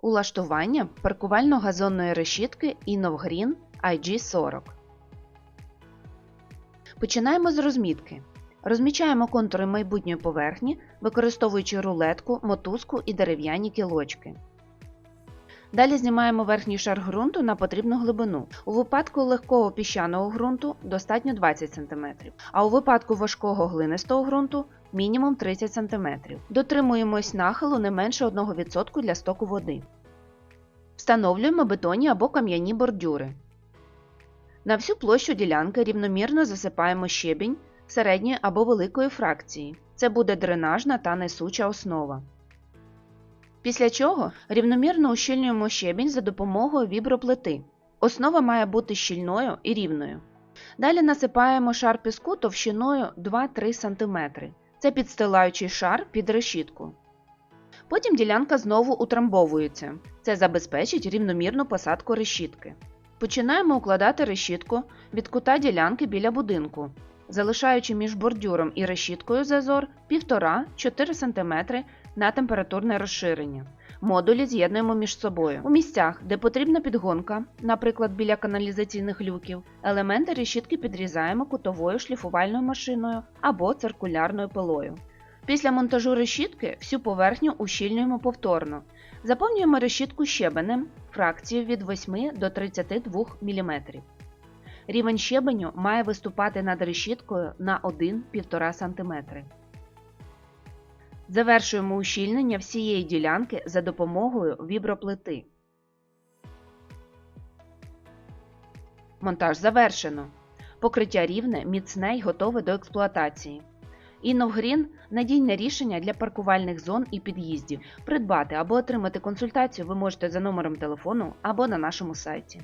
Улаштування паркувально-газонної решітки InnovGreen IG40. Починаємо з розмітки. Розмічаємо контури майбутньої поверхні, використовуючи рулетку, мотузку і дерев'яні кілочки. Далі знімаємо верхній шар ґрунту на потрібну глибину. У випадку легкого піщаного ґрунту достатньо 20 см, а у випадку важкого глинистого ґрунту мінімум 30 см. Дотримуємось нахилу не менше 1% для стоку води. Встановлюємо бетонні або кам'яні бордюри. На всю площу ділянки рівномірно засипаємо щебінь середньої або великої фракції. Це буде дренажна та несуча основа. Після чого рівномірно ущільнюємо щебінь за допомогою віброплити. Основа має бути щільною і рівною. Далі насипаємо шар піску товщиною 2-3 см. Це підстилаючий шар під решітку. Потім ділянка знову утрамбовується. Це забезпечить рівномірну посадку решітки. Починаємо укладати решітку від кута ділянки біля будинку, залишаючи між бордюром і решіткою зазор 1,5-4 см на температурне розширення. Модулі з'єднуємо між собою. У місцях, де потрібна підгонка, наприклад, біля каналізаційних люків, елементи решітки підрізаємо кутовою шліфувальною машиною або циркулярною пилою. Після монтажу решітки всю поверхню ущільнюємо повторно. Заповнюємо решітку щебенем фракцією від 8 до 32 мм. Рівень щебеню має виступати над решіткою на 1-1,5 см. Завершуємо ущільнення всієї ділянки за допомогою віброплити. Монтаж завершено. Покриття рівне, міцне й готове до експлуатації. Інновгрін надійне рішення для паркувальних зон і під'їздів. Придбати або отримати консультацію ви можете за номером телефону або на нашому сайті.